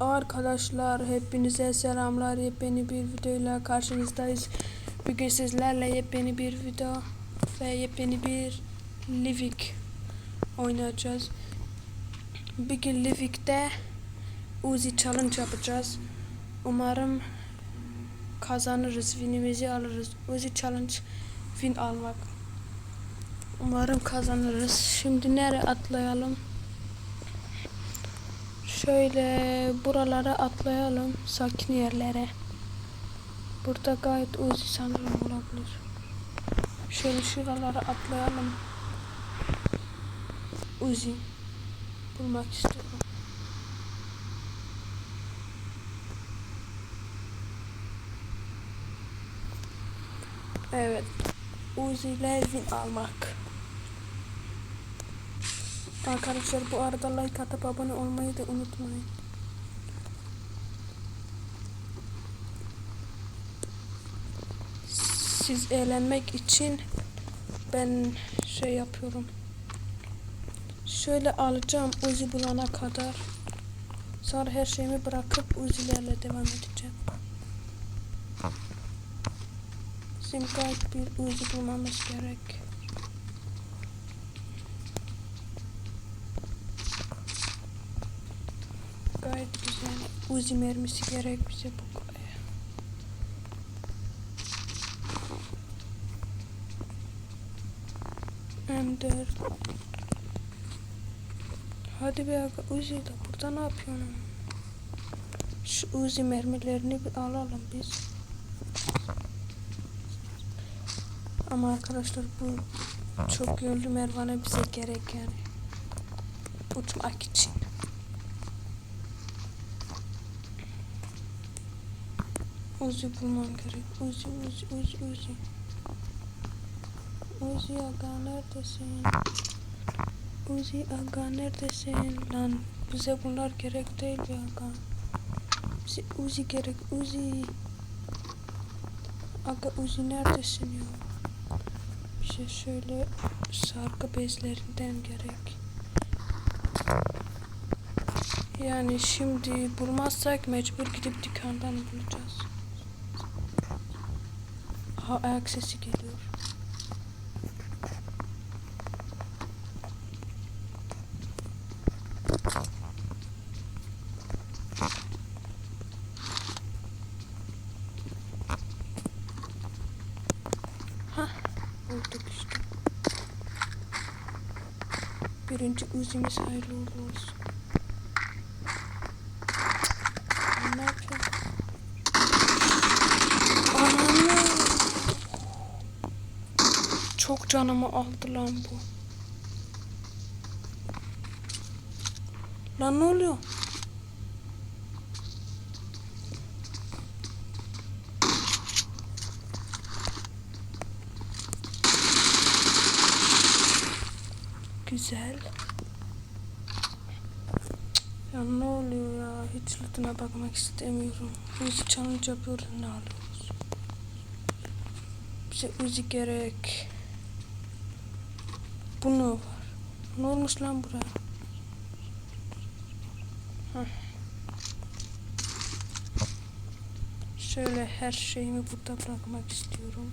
Arkadaşlar hepinize selamlar. Yepyeni bir videoyla karşınızdayız. Bugün sizlerle yepyeni bir video ve yepyeni bir Livik oynayacağız. Bugün Livik'te Uzi Challenge yapacağız. Umarım kazanırız, winimizi alırız. Uzi Challenge win almak. Umarım kazanırız. Şimdi nereye atlayalım? Şöyle buralara atlayalım. Sakin yerlere. Burada gayet uzi sanırım olabilir. Şöyle şuralara atlayalım. Uzi. Bulmak istiyorum. Evet. Uzi ile win almak. Arkadaşlar bu arada like atıp abone olmayı da unutmayın. Siz eğlenmek için ben şey yapıyorum. Şöyle alacağım Uzi bulana kadar. Sonra her şeyimi bırakıp Uzi'lerle devam edeceğim. Gayet bir Uzi bulmamız gerek. Gayet güzel. Uzi mermisi gerek bize bu kadar. M4 Hadi be aga Uzi de burada ne yapıyorsun? Şu Uzi mermilerini bir alalım biz. Ama arkadaşlar bu çok yönlü mervane bize gerek yani. Uçmak için. Uzi bulmam gerek. Uzi, Uzi, Uzi, Uzi. Uzi aga neredesin? Uzi aga neredesin? Lan bize bunlar gerek değil be aga. Bize Uzi gerek. Uzi. Aga Uzi neredesin ya? Bize şöyle sargı bezlerinden gerek. Yani şimdi bulmazsak mecbur gidip dükkandan bulacağız. Ha ayak sesi geliyor. Hah, bulduk işte. Birinci uzimiz hayırlı olsun. Ne yapıyorsun? Ananı. Çok canımı aldı lan bu. Lan ne oluyor? Güzel. Ya ne oluyor ya? Hiç lootuna bakmak istemiyorum. Uzi challenge yapıyoruz ne alıyoruz? Bize Uzi gerek. Bu ne var? Ne olmuş lan buraya? Şöyle her şeyimi burada bırakmak istiyorum.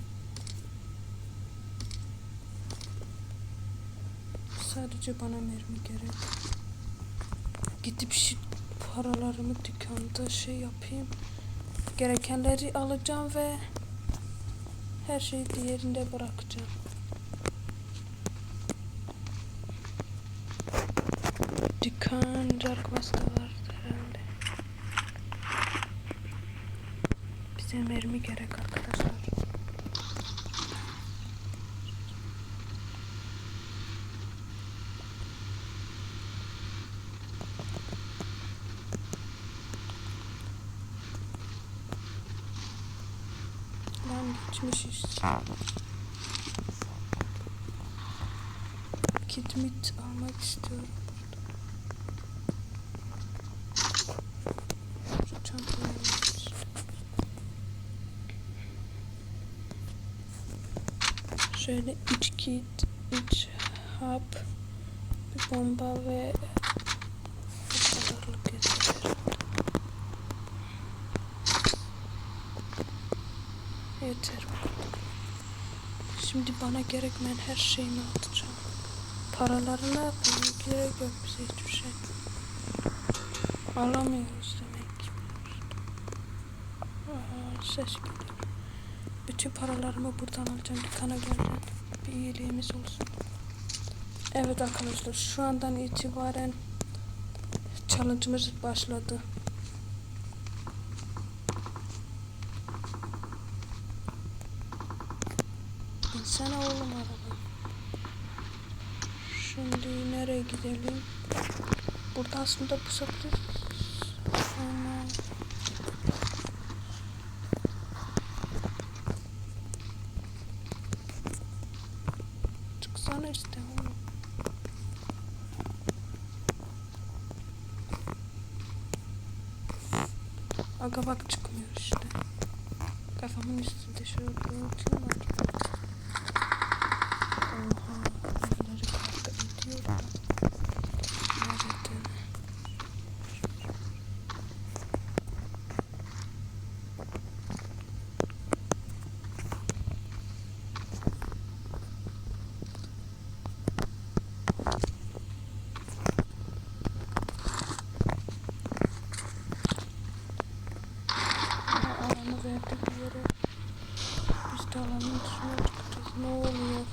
Sadece bana mermi gerek. Gidip şu paralarımı dükkanda şey yapayım. Gerekenleri alacağım ve her şeyi diğerinde bırakacağım. Dükkan Jarkvas'ta var herhalde. Bize mermi gerek arkadaşlar. Lan geçmiş işte. Kitmit almak istiyorum Şöyle iç kit, iç hap, bir bomba ve Yeter. Şimdi bana gerekmeyen her şeyimi atacağım. Paralarını atmam gerek yok bize hiçbir şey. Alamıyoruz demek. Aa, ses geliyor. Bütün paralarımı buradan alacağım. Dükkana geleceğim. Bir iyiliğimiz olsun. Evet arkadaşlar şu andan itibaren challenge'ımız başladı. İnsana oğlum araba. Şimdi nereye gidelim? Burada aslında pusabiliriz. Ama... Çıksana işte oğlum. Aga bak çıkmıyor işte. Kafamın üstünde şöyle unutayım var. Oha. Neleri kavga ediyor da. Nerede? Aha, alanı verdi bir yere. Biz de alanın dışına çıkacağız. Ne oluyor?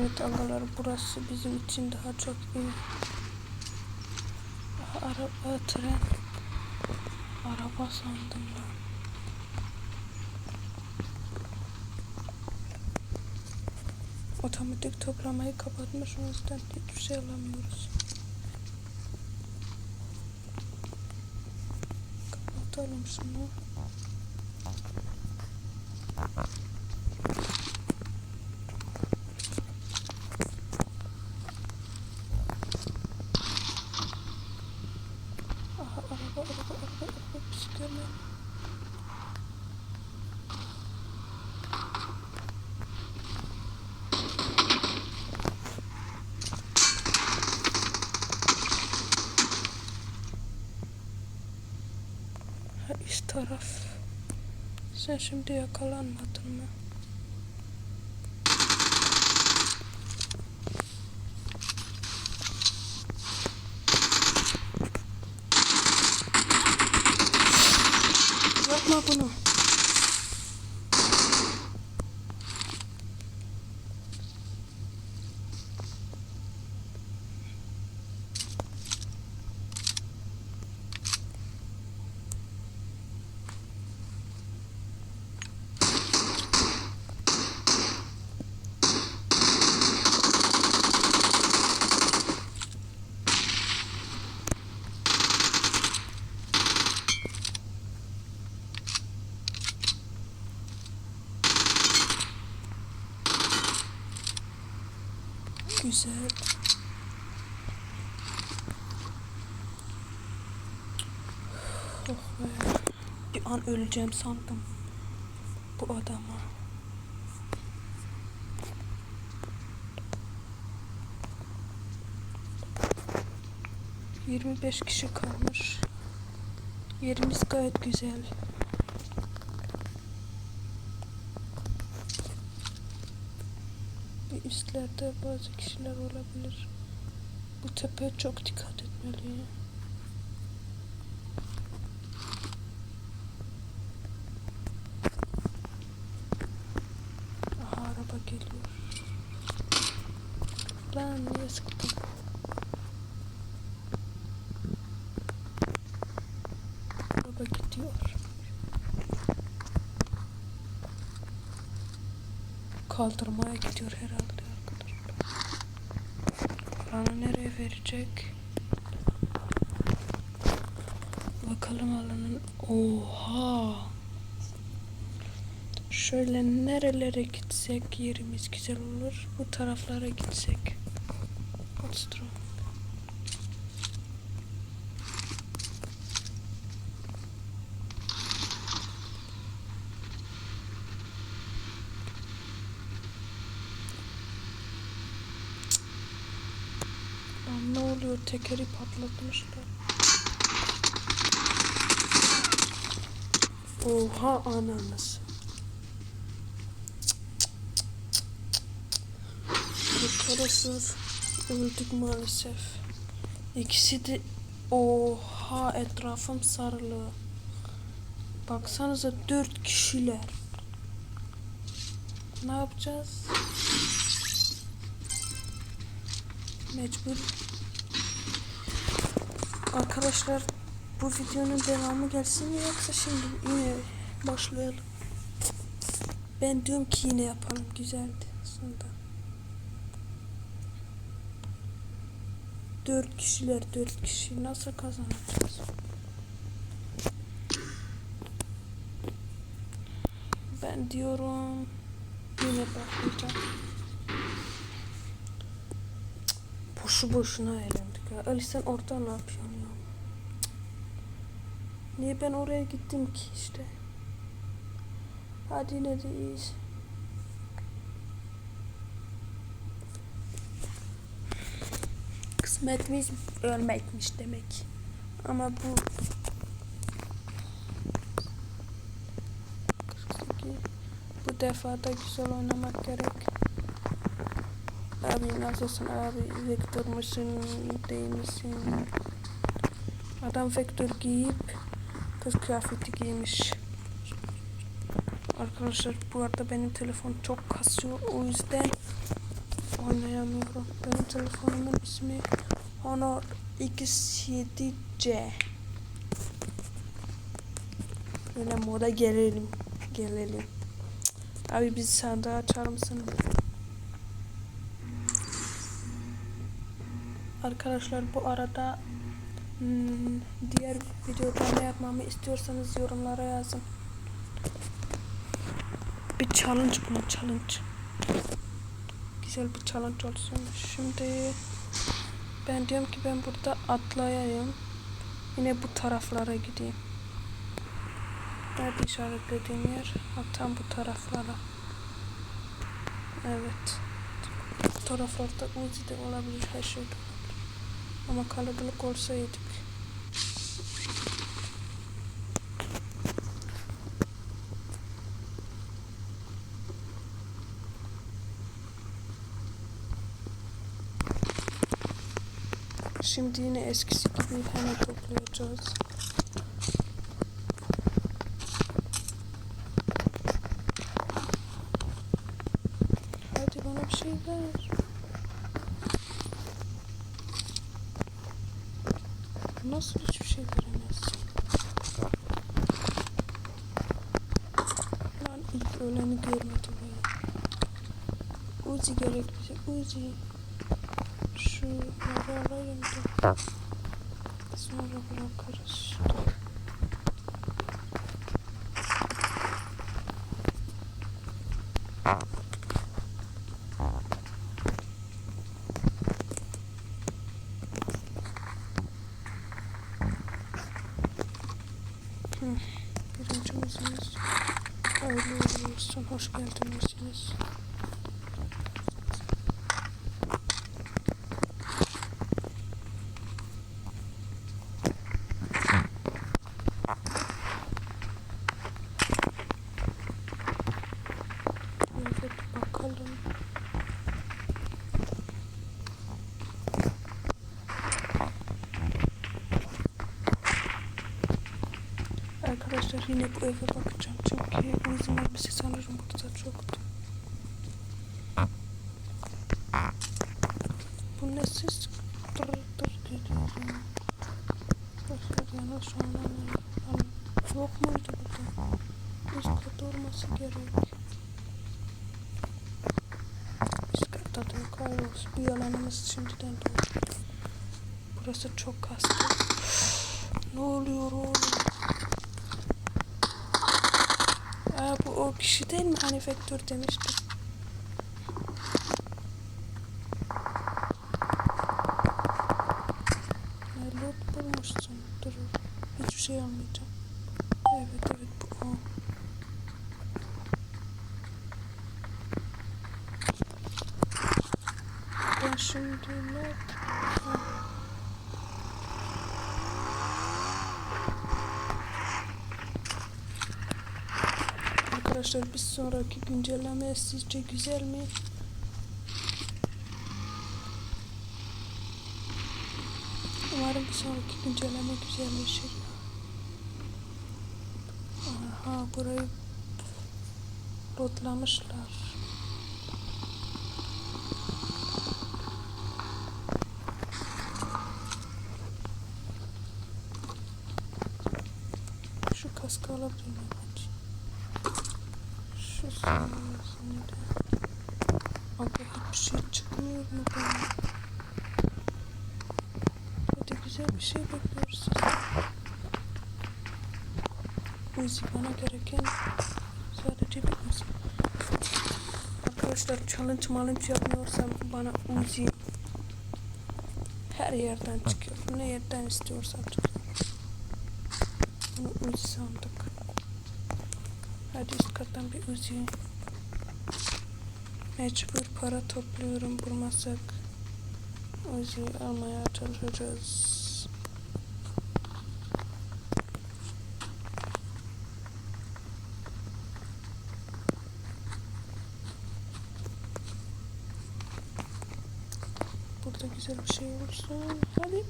Evet agalar burası bizim için daha çok iyi. Araba tren. Araba sandım ben. Otomatik toplamayı kapatmış o yüzden hiçbir şey alamıyoruz. Kapatalım şunu. Aha araba araba araba araba bisiklet. Ha, üst taraf. Sen şimdi yakalanmadın mı? Yapma bunu. Güzel. Oh be. Bir an öleceğim sandım. Bu adama. Yirmi beş kişi kalmış. Yerimiz gayet güzel. Bir üstlerde bazı kişiler olabilir. Bu tepeye çok dikkat etmeliyim. Aha araba geliyor. Lan niye sıktın? Araba gidiyor. Kaldırmaya gidiyor herhalde arkadaşlar. Paranı nereye verecek? Bakalım alanın. Oha. Şöyle nerelere gitsek yerimiz güzel olur. Bu taraflara gitsek. Ostrom. oluyor? Tekeri patlatmışlar. Oha ananız. Parasız öldük maalesef. İkisi de oha etrafım sarılı. Baksanıza dört kişiler. Ne yapacağız? Mecbur Arkadaşlar bu videonun devamı gelsin mi yoksa şimdi yine başlayalım. Ben diyorum ki yine yapalım güzeldi aslında. Dört kişiler dört kişi nasıl kazanacağız? Ben diyorum yine bakacağım. Boşu boşuna eğlendik ya. Ali sen orada ne yapıyorsun ya? Niye ben oraya gittim ki işte? Hadi yine de iyiyiz. Ölmekmiş demek. Ama bu 48 bu defa da güzel oynamak gerek. Abi nasılsın abi? Vektör musun? Değil misin? Adam vektör giyip kız kıyafeti giymiş. Arkadaşlar bu arada benim telefon çok kasıyor. O yüzden oynayamıyorum. Benim telefonumun ismi Honor X7C. Böyle moda gelelim. Gelelim. Abi biz sandığı açar mısın? Arkadaşlar bu arada hmm, diğer videoda ne yapmamı istiyorsanız yorumlara yazın. Bir challenge bunu challenge. Güzel bir challenge olsun. Şimdi ben diyorum ki ben burada atlayayım. Yine bu taraflara gideyim. Nerede işaretlediğim yer? Tam bu taraflara. Evet. Bu taraflarda Uzi de olabilir, her şey de olabilir. Ama kalabalık olsaydık. Şimdi yine eskisi gibi hemen toplayacağız. Hadi bana bir şey ver. Nasıl hiçbir şey veremezsin? Lan ilk öleni görmedim ya. Uzi gerek bize. Uzi. Şunları alayım da. Sonra bırakırız. Hı, Birinci müziğimiz hayırlı uğurlu olsun. Hoş geldiniz. Evet bakalım. Arkadaşlar yine bu eve bakacağım çünkü bu izin elbise sanırım burada çoktu. Bu ne ses? Dır dır geliyor. Arkadaşlar yana şu an. Yok muydu burada? Üst katta olması gerek. Üst katta yok. Olsun. Bir yalanımız şimdiden doğdu. Burası çok kastı. ne oluyor oğlum? Aa, bu o kişi değil mi? Hani vektör demiştim. Ya, Lot bulmuşsun. Dur. Hiçbir şey almayacağım. Evet evet bu o. Ben şimdi ne? Ha. Arkadaşlar bir sonraki güncelleme sizce güzel mi? Umarım bir sonraki güncelleme güzelleşir. Aha burayı rotlamışlar. Şu kaskı alabilir miyim? Aç. Şu saniyesini de. Abi hiçbir şey çıkmıyor mu bana? Hadi güzel bir şey bekliyoruz sizden. Uzi gereken sadece Uzi. Arkadaşlar challenge malınç yapmıyorsam bana Uzi her yerden çıkıyor. Ne yerden istiyorsam çıkıyor. Bunu Uzi sandık. Hadi üst kattan bir Uzi. Mecbur para topluyorum bulmazsak. Uzi almaya çalışacağız. Burada güzel bir olursa hadi.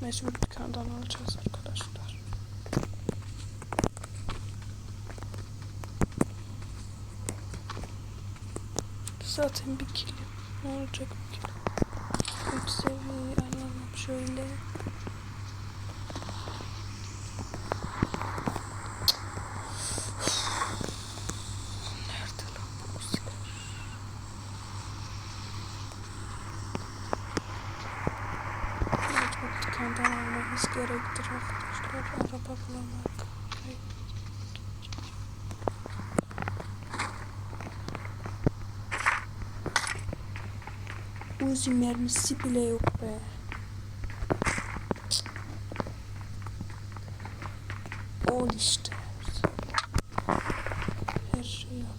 Mecbur dükkandan alacağız arkadaşlar. Zaten bir kilim. Ne olacak bir kilim? Üç seviyeyi alalım şöyle. Nerede lan bu uziler? Mecbur almamız gerektir arkadaşlar. Araba bulamak. Uzi mermisi bile yok be. Ol işte. Her şeyi alıyoruz.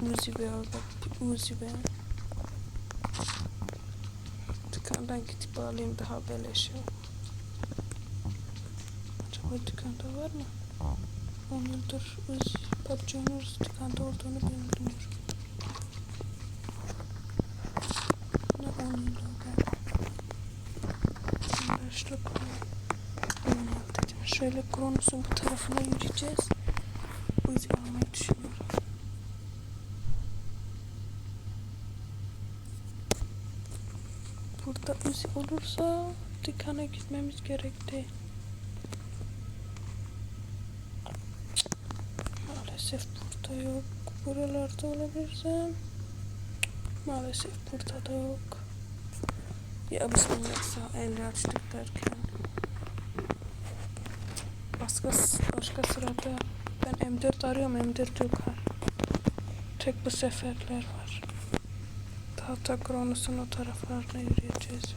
Bir Uzi be. Bir Uzi be. Dükkandan gidip alayım daha beleş ya. Acaba dükkanda var mı? 10 yıldır Uzi, PUBG oynuyoruz. Dükkanda olduğunu bilmiyorum. Ne 10 yıl oldu? 15 dakika. 10 yıl dedim. Şöyle Kronos'un bu tarafına yürüyeceğiz. Uzi almayı düşünüyorum. Burada Uzi olursa dükkana gitmemiz gerekti. Maalesef burada yok. Buralarda olabilirsem. Maalesef burada da yok. Ya bismillah sağ el açtık derken. Başka, başka sırada ben M4 arıyorum M4 yok ha. Tek bu seferler var. Tahta Kronos'un o taraflarına yürüyeceğiz.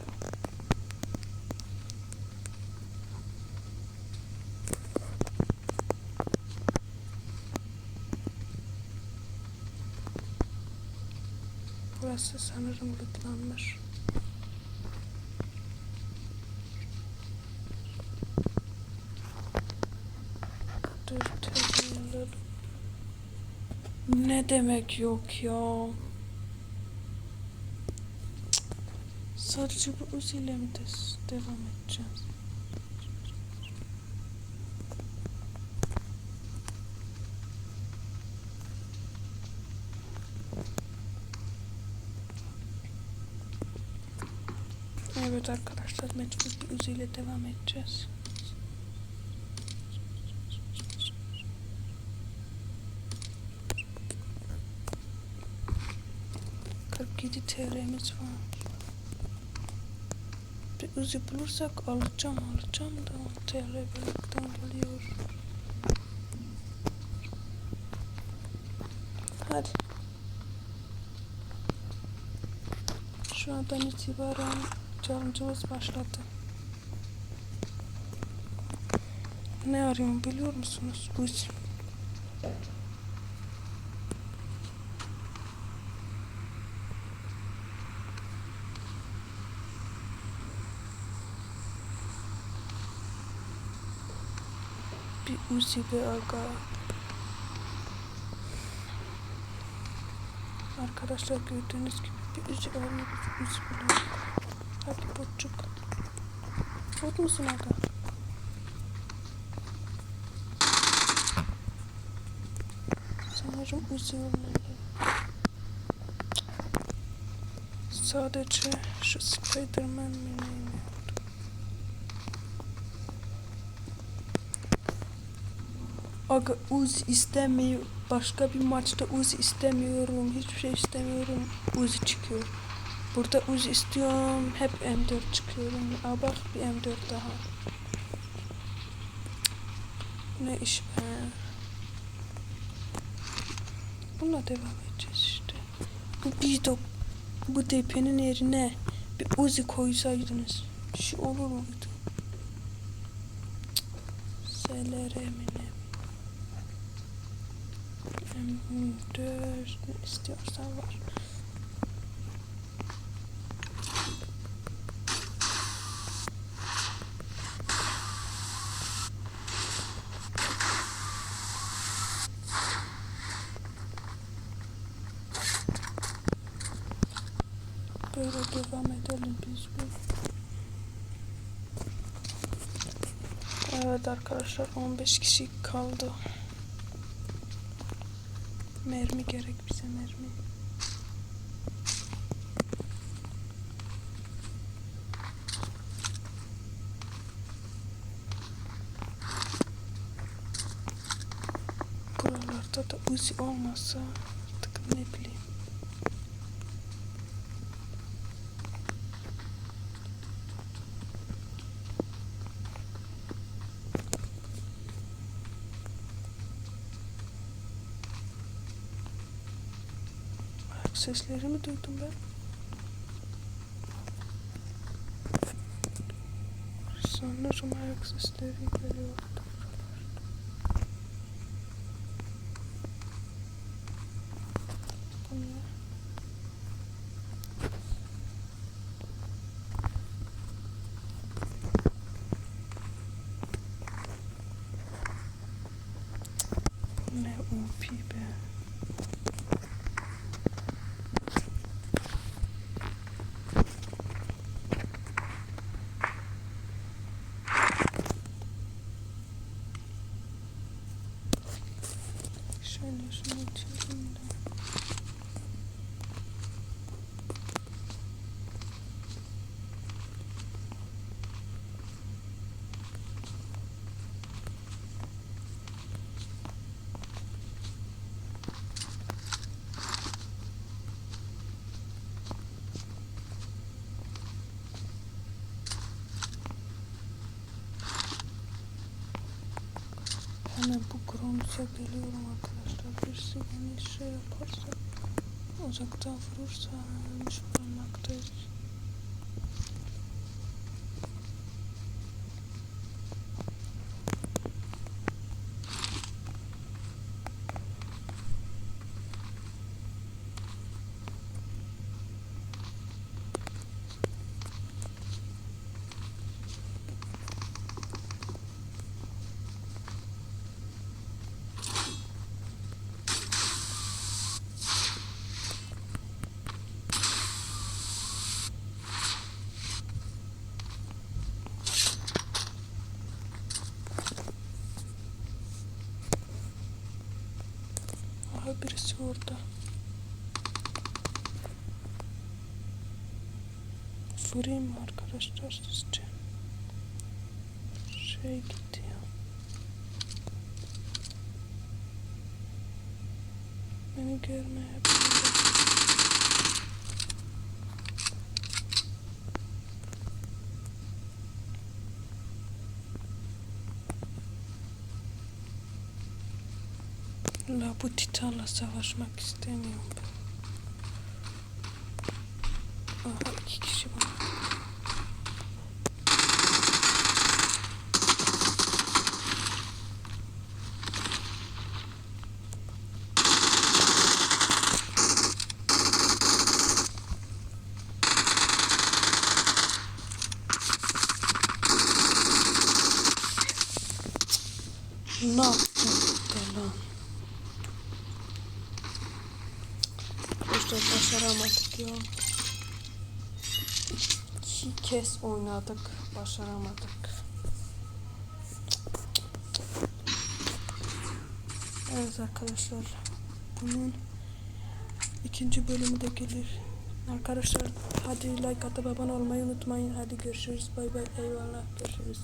Burası sanırım terminalı. Ne demek yok ya? Sadece bu des- devam edeceğiz? Evet arkadaşlar mecbur bir uziyle devam edeceğiz. Yedi TL'miz var. Bir uzi bulursak alacağım alacağım da 10 TL bölükten geliyor. Hadi. Şu andan itibaren challenge'ımız başladı. Ne arıyorum biliyor musunuz? Bu için. bir uzi bir aga. Arkadaşlar gördüğünüz gibi bir uzi örnek uzi buluyorum. Hadi botçuk. Bot musun aga? Sanırım olmalı. Sadece şu Spiderman neyim yaptı? Aga Uzi istemiyor. Başka bir maçta Uzi istemiyorum. Hiçbir şey istemiyorum. Uzi çıkıyor. Burada Uzi istiyorum. Hep M4 çıkıyorum. Aa bak bir M4 daha. Ne iş be. Bununla devam edeceğiz işte. Bu video bu tepenin yerine bir Uzi koysaydınız bir şey olur muydu? SLR'mine M4 ne istiyorsan var. Böyle devam edelim biz bu. Evet arkadaşlar 15 kişi kaldı. Mermi gerek bize mermi. Buralarda da Uzi olmasa sesleri mi duydum ben? Sanırım ayak sesleri geliyordu. Bu ne? Ne OP be. Şöyle şunu çekeyim de. Hemen bu Groms'a geliyorum arkadaşlar. Birisi beni şey yaparsa uzaktan vurursa ölmüş bulunmaktayız. Aha birisi orada. Vurayım mı arkadaşlar sizce? Şey gitti ya. Beni görmeyebilir. La bu titanla savaşmak istemiyorum. Oynadık. Başaramadık. Evet arkadaşlar. Bunun ikinci bölümü de gelir. Arkadaşlar hadi like atıp abone olmayı unutmayın. Hadi görüşürüz. Bay bay. Eyvallah. Görüşürüz.